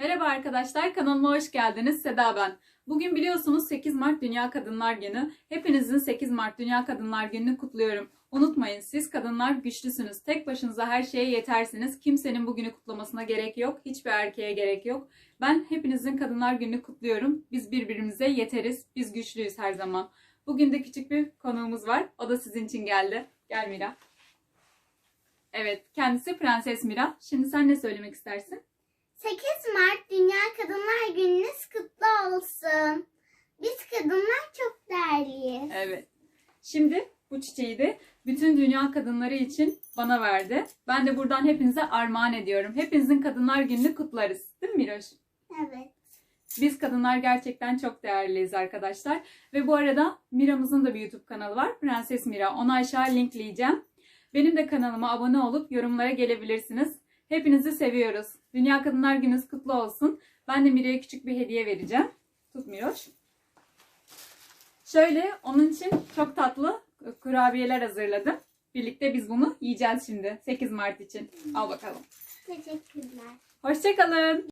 Merhaba arkadaşlar, kanalıma hoş geldiniz. Seda ben. Bugün biliyorsunuz 8 Mart Dünya Kadınlar Günü. Hepinizin 8 Mart Dünya Kadınlar Günü'nü kutluyorum. Unutmayın siz kadınlar güçlüsünüz. Tek başınıza her şeye yetersiniz. Kimsenin bugünü kutlamasına gerek yok. Hiçbir erkeğe gerek yok. Ben hepinizin Kadınlar Günü'nü kutluyorum. Biz birbirimize yeteriz. Biz güçlüyüz her zaman. Bugün de küçük bir konuğumuz var. O da sizin için geldi. Gel Mira. Evet, kendisi Prenses Mira. Şimdi sen ne söylemek istersin? 8 Mart Dünya Kadınlar Gününüz kutlu olsun. Biz kadınlar çok değerliyiz. Evet. Şimdi bu çiçeği de bütün dünya kadınları için bana verdi. Ben de buradan hepinize armağan ediyorum. Hepinizin Kadınlar Günü'nü kutlarız. Değil mi Miroş? Evet. Biz kadınlar gerçekten çok değerliyiz arkadaşlar. Ve bu arada Mira'mızın da bir YouTube kanalı var. Prenses Mira. Onu aşağı linkleyeceğim. Benim de kanalıma abone olup yorumlara gelebilirsiniz. Hepinizi seviyoruz. Dünya Kadınlar Gününüz kutlu olsun. Ben de Mira'ya küçük bir hediye vereceğim. Tut Miroş. Şöyle onun için çok tatlı kurabiyeler hazırladım. Birlikte biz bunu yiyeceğiz şimdi 8 Mart için. Al bakalım. Teşekkürler. Hoşçakalın.